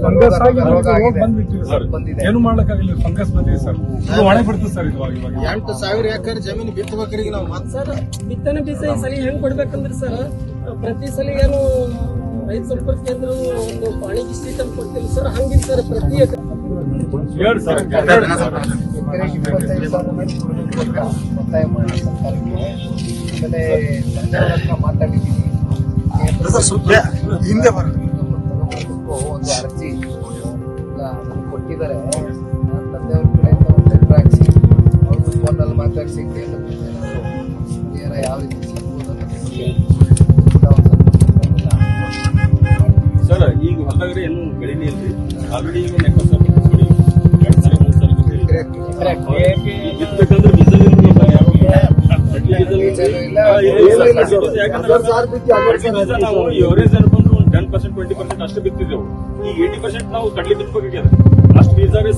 Fungus ಆಗಿ ಬಂದ್ಬಿಟ್ಟಿದೆ sir ಬಂದಿದೆ. ಏನು ಮಾಡ್ಲಿಕ್ಕಾಗಿಲ್ಲ ಫಂಗಸ್ ಬಂದಿದೆ ಸರ್ ಇದು ಒಣಗಿ ಬಿಡ್ತದೆ ಸರ್ ಇದು ಇವಾಗ ಎಂಟು ಸಾವಿರ ಎಕರೆ ಜಮೀನು ಬಿತ್ತಬೇಕ್ರಿ ನಾವು ಮತ್ತೆ ಸರ್ ಬಿತ್ತನೆ ಬೀಜ ಈ ಸಲ ಹೆಂಗ್ ಕೊಡ್ಬೇಕಂದ್ರೆ ಸರ್ ಪ್ರತಿ ಸಲ ಏನು ರೈತ ಸಂಪರ್ಕ ಕೇಂದ್ರ ಒಂದು ಪಾಣಿಗೆ ಸೀಟ್ ಅಂತ ಕೊಡ್ತೀವಿ ಸರ್ ಹಂಗಿಲ್ಲ ಸರ್ ಪ್ರತಿ ಎಕರೆ ಹೇಳಿ ಸರ್ ಒತ್ತಾಯ ಮಾಡಿ ಸರ್ಕಾರಕ್ಕೆ ಆಮೇಲೆ ಹಿಂದೆ ಬರ ಕೊಟ್ಟಿದ್ದಾರೆ. ನಾನು ತಂದೆಯವ್ರ ಕಡೆಯಿಂದ ಒಂದು ಲೆಟ್ರ್ ಹಾಕ್ಸಿ ಅವ್ರದ್ದು ಫೋನಲ್ಲಿ ಮಾತಾಡಿಸಿ ಏನಾದ್ರು ಯಾವ ರೀತಿ ಸಿಗ್ಬೋದು ಅನ್ನೋದ್ರ ಬಗ್ಗೆ ಒಂದು ಸ್ವಲ್ಪ ಸರ್ ಈಗ ಹೊಲದಾಗ್ರಿ ಏನು ಬೆಳಿನೇ ಇಲ್ರಿ ಆಲ್ರೆಡಿ ಈಗ ನೆಕ್ಕ ಕಡ್ಲಿ ಬೀಜ ನಾವು ಎವರೇಜ್ ಅನ್ಕೊಂಡು ಟೆನ್ ಪರ್ಸೆಂಟ್ ಟ್ವೆಂಟಿ ಪರ್ಸೆಂಟ್ ಅಷ್ಟು ಬಿತ್ತಿದ್ದೆವು. ಈಗ ಏಯ್ಟಿ ಪರ್ಸೆಂಟ್ ನಾವು ಕಡ್ಲಿ ಬಿತ್ತಬೇಕಾಗ್ಯದ ಅಷ್ಟು ಬೀಜ